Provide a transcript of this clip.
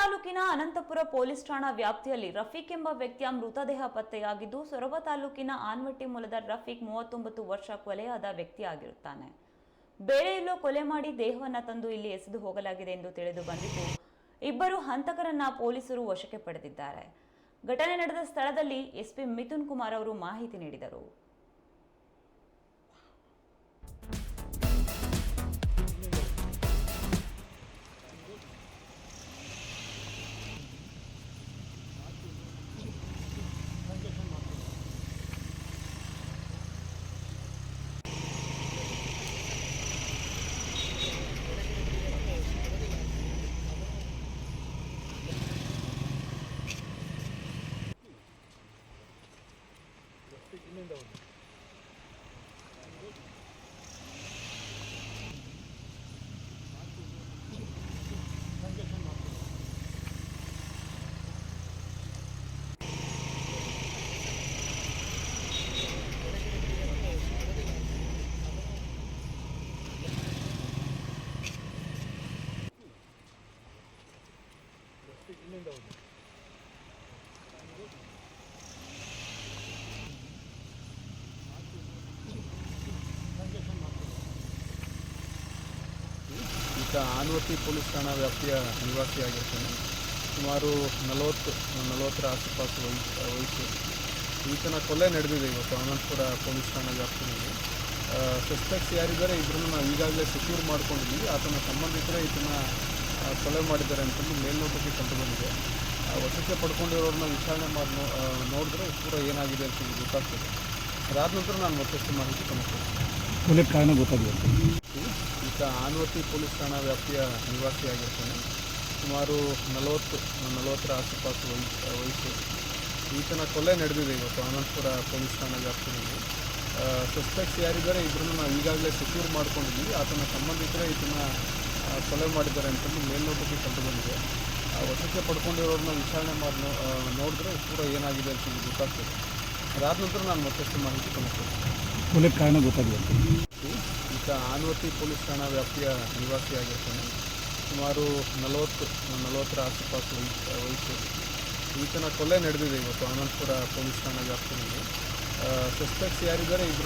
ತಾಲೂಕಿನ ಅನಂತಪುರ ಪೊಲೀಸ್ ಠಾಣಾ ವ್ಯಾಪ್ತಿಯಲ್ಲಿ ರಫೀಕ್ ಎಂಬ ವ್ಯಕ್ತಿಯ ಮೃತದೇಹ ಪತ್ತೆಯಾಗಿದ್ದು, ಸೊರಬ ತಾಲೂಕಿನ ಆನ್ವಟ್ಟಿ ಮೂಲದ ರಫೀಕ್ ಮೂವತ್ತೊಂಬತ್ತು ವರ್ಷ ಕೊಲೆಯಾದ ವ್ಯಕ್ತಿಯಾಗಿರುತ್ತಾನೆ. ಬೇರೆ ಎಲ್ಲೋ ಕೊಲೆ ಮಾಡಿ ದೇಹವನ್ನ ತಂದು ಇಲ್ಲಿ ಎಸೆದು ಹೋಗಲಾಗಿದೆ ಎಂದು ತಿಳಿದು ಬಂದಿದ್ದು, ಇಬ್ಬರು ಹಂತಕರನ್ನ ಪೊಲೀಸರು ವಶಕ್ಕೆ ಪಡೆದಿದ್ದಾರೆ. ಘಟನೆ ನಡೆದ ಸ್ಥಳದಲ್ಲಿ ಎಸ್ಪಿ ಮಿಥುನ್ ಕುಮಾರ್ ಅವರು ಮಾಹಿತಿ ನೀಡಿದರು. ಇನ್ನೊಂದು ಆನ್ವತಿ ಪೊಲೀಸ್ ಠಾಣಾ ವ್ಯಾಪ್ತಿಯ ನಿವಾಸಿಯಾಗಿರ್ತಾನೆ. ಸುಮಾರು ನಲವತ್ತು, ನಲವತ್ತರ ಆಸುಪಾಸು ವಯಸ್ಸು ವಯಸ್ಸು. ಈತನ ಕೊಲೆ ನಡೆದಿದೆ ಇವತ್ತು ಅನಂತಪುರ ಪೊಲೀಸ್ ಠಾಣಾ ವ್ಯಾಪ್ತಿಯಲ್ಲಿ. ಸಸ್ಪೆಕ್ಟ್ಸ್ ಯಾರಿದ್ದಾರೆ ಇಬ್ಬರನ್ನು ನಾವು ಈಗಾಗಲೇ ಸೆಕ್ಯೂರ್ ಮಾಡ್ಕೊಂಡಿದ್ದೀವಿ ಆತನ ಸಂಬಂಧಿಕರೇ ಈತನ ಕೊಲೆ ಮಾಡಿದ್ದಾರೆ ಅಂತಂದು ಮೇಲ್ನೋಟಕ್ಕೆ ಕಂಡು ಬಂದಿದೆ ವಶಕ್ಕೆ ಪಡ್ಕೊಂಡಿರೋರನ್ನ ವಿಚಾರಣೆ ಮಾಡಿ ನೋಡಿದ್ರೆ ಪೂರ ಏನಾಗಿದೆ ಅಂತ ಗೊತ್ತಾಗ್ತದೆ. ಅದಾದ ನಂತರ ನಾನು ಮತ್ತಷ್ಟು ಮಾಹಿತಿ ಕೊಲೆ ಕಾರಣ ಗೊತ್ತಾಗಿದೆ. ಈತ ಆನ್ವತಿ ಪೊಲೀಸ್ ಠಾಣಾ ವ್ಯಾಪ್ತಿಯ ನಿವಾಸಿಯಾಗಿರ್ತಾನೆ ಸುಮಾರು ನಲವತ್ತು, ನಲವತ್ತರ ಆಸುಪಾಸು ವಯಸ್ಸು. ಈತನ ಕೊಲೆ ನಡೆದಿದೆ ಇವತ್ತು ಆನಂದಪುರ ಪೊಲೀಸ್ ಠಾಣಾ ವ್ಯಾಪ್ತಿಯಲ್ಲಿ. ಸಸ್ಪೆಕ್ಟ್ಸ್ ಯಾರಿದ್ದಾರೆ ಇಬ್ಬರನ್ನು ನಾವು ಈಗಾಗಲೇ ಸೆಕ್ಯೂರ್ ಮಾಡ್ಕೊಂಡಿದ್ದೀವಿ. ಆತನ ಸಂಬಂಧಿಕರೇ ಇದನ್ನು ಕೊಲೆ ಮಾಡಿದ್ದಾರೆ ಅಂತಂದು ಮೇಲ್ನೋಟಕ್ಕೆ ಕಂಡು ಬಂದಿದೆ ವಶಕ್ಕೆ ಪಡ್ಕೊಂಡಿರೋರನ್ನ ವಿಚಾರಣೆ ಮಾಡಿ ನೋಡಿದ್ರೆ ಪೂರ ಏನಾಗಿದೆ ಅಂತ ಗೊತ್ತಾಗ್ತದೆ. ಅದಾದ ನಂತರ ನಾನು ಮತ್ತಷ್ಟು ಮಾಹಿತಿ ಕೊಡ್ತೇನೆ ಕೊಲೆ ಕಾರಣ ಗೊತ್ತಾಗಿದೆ ಈತ ಆನ್ವತಿ ಪೊಲೀಸ್ ಠಾಣಾ ವ್ಯಾಪ್ತಿಯ ನಿವಾಸಿಯಾಗಿರ್ತಾನೆ ಸುಮಾರು ನಲವತ್ತು, ನಲವತ್ತರ ಆಸುಪಾಸು ವಯಸ್ಸು ಈತನ ಕೊಲೆ ನಡೆದಿದೆ ಇವತ್ತು ಆನಂದಪುರ ಪೊಲೀಸ್ ಠಾಣಾ ವ್ಯಾಪ್ತಿಯಲ್ಲಿ. ಸಸ್ಪೆಕ್ಟ್ಸ್ ಯಾರಿದ್ದಾರೆ ಇಬ್ಬರು